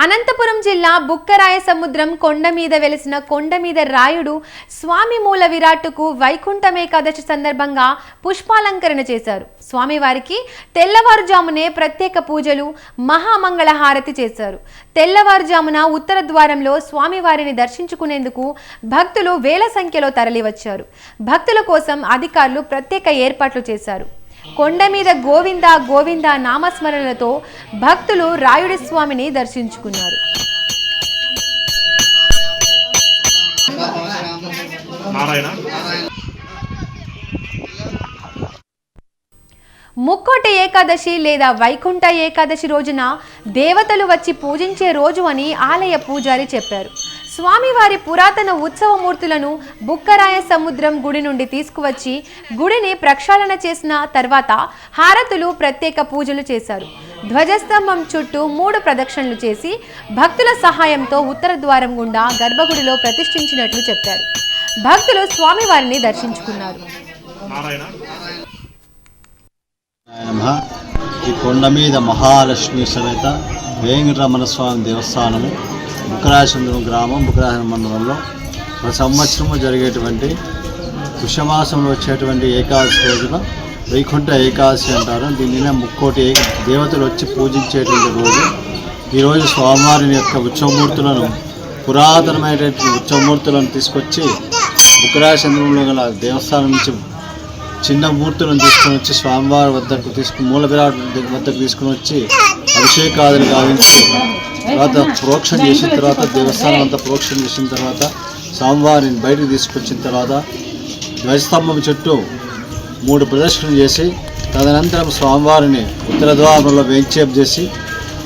అనంతపురం జిల్లా బుక్కరాయ సముద్రం కొండ మీద వెలిసిన కొండ మీద రాయుడు స్వామి మూల విరాట్టుకు వైకుంఠం ఏకాదశి సందర్భంగా పుష్పాలంకరణ చేశారు. స్వామివారికి తెల్లవారుజామునే ప్రత్యేక పూజలు మహామంగళ హారతి చేశారు. తెల్లవారుజామున ఉత్తర ద్వారంలో స్వామివారిని దర్శించుకునేందుకు భక్తులు వేల సంఖ్యలో తరలివచ్చారు. భక్తుల కోసం అధికారులు ప్రత్యేక ఏర్పాట్లు చేశారు. కొండ మీద గోవింద గోవింద నామస్మరణలతో భక్తులు రాయుడి స్వామిని దర్శించుకున్నారు. ముక్కోటి ఏకాదశి లేదా వైకుంఠ ఏకాదశి రోజున దేవతలు వచ్చి పూజించే రోజు అని ఆలయ పూజారి చెప్పారు. స్వామివారి పురాతన ఉత్సవమూర్తులను బుక్కరాయ సముద్రం గుడి నుండి తీసుకువచ్చి గుడిని ప్రక్షాళన చేసిన తర్వాత హారతులు ప్రత్యేక పూజలు చేశారు. ధ్వజస్తంభం చుట్టూ మూడు ప్రదక్షిణలు చేసి భక్తుల సహాయంతో ఉత్తర ద్వారం గుండా గర్భగుడిలో ప్రతిష్ఠించినట్లు చెప్పారు. భక్తులు స్వామివారిని దర్శించుకున్నారు. ఈ కొండ మీద మహాలక్ష్మి సమేత వేంకటరమణ స్వామి దేవస్థానము. బుక్కరాచంద్రం గ్రామం బుక్కరాచంద్రం మండలంలో ప్రతి సంవత్సరము జరిగేటువంటి పుష్యమాసంలో వచ్చేటువంటి ఏకాదశి రోజున వైకుంఠ ఏకాదశి అంటారు. దీనినే ముక్కోటి దేవతలు వచ్చి పూజించేటువంటి రోజు. ఈరోజు స్వామివారిని యొక్క ఉత్సవమూర్తులను పురాతనమైనటువంటి ఉత్సవమూర్తులను తీసుకొచ్చి బుక్కరాచంద్రంలో గల దేవస్థానం నుంచి చిన్న మూర్తులను తీసుకొని వచ్చి స్వామివారి వద్దకు తీసుకుని మూల విరాట్ వద్దకు తీసుకుని వచ్చి అభిషేకాదులు గావించి తర్వాత ప్రోక్షణ చేసిన తర్వాత దేవస్థానం అంతా ప్రోక్షణ చేసిన తర్వాత స్వామివారిని బయటకు తీసుకొచ్చిన తర్వాత ధ్వజస్తంభం చుట్టూ మూడు ప్రదర్శనలు చేసి తదనంతరం స్వామివారిని ఉత్తర ద్వారంలో వెంచేపు చేసి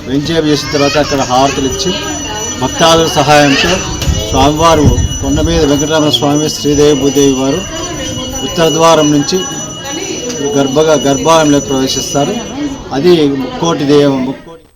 వెంచేపు చేసిన తర్వాత అక్కడ హారతులు ఇచ్చి భక్తాదుల సహాయంతో స్వామివారు కొండ మీద వెంకటరమణ స్వామి శ్రీదేవి భూదేవి వారు ఉత్తర ద్వారం నుంచి గర్భగా గర్భాలయంలోకి ప్రవేశిస్తారు. అది ముక్కోటి దేవ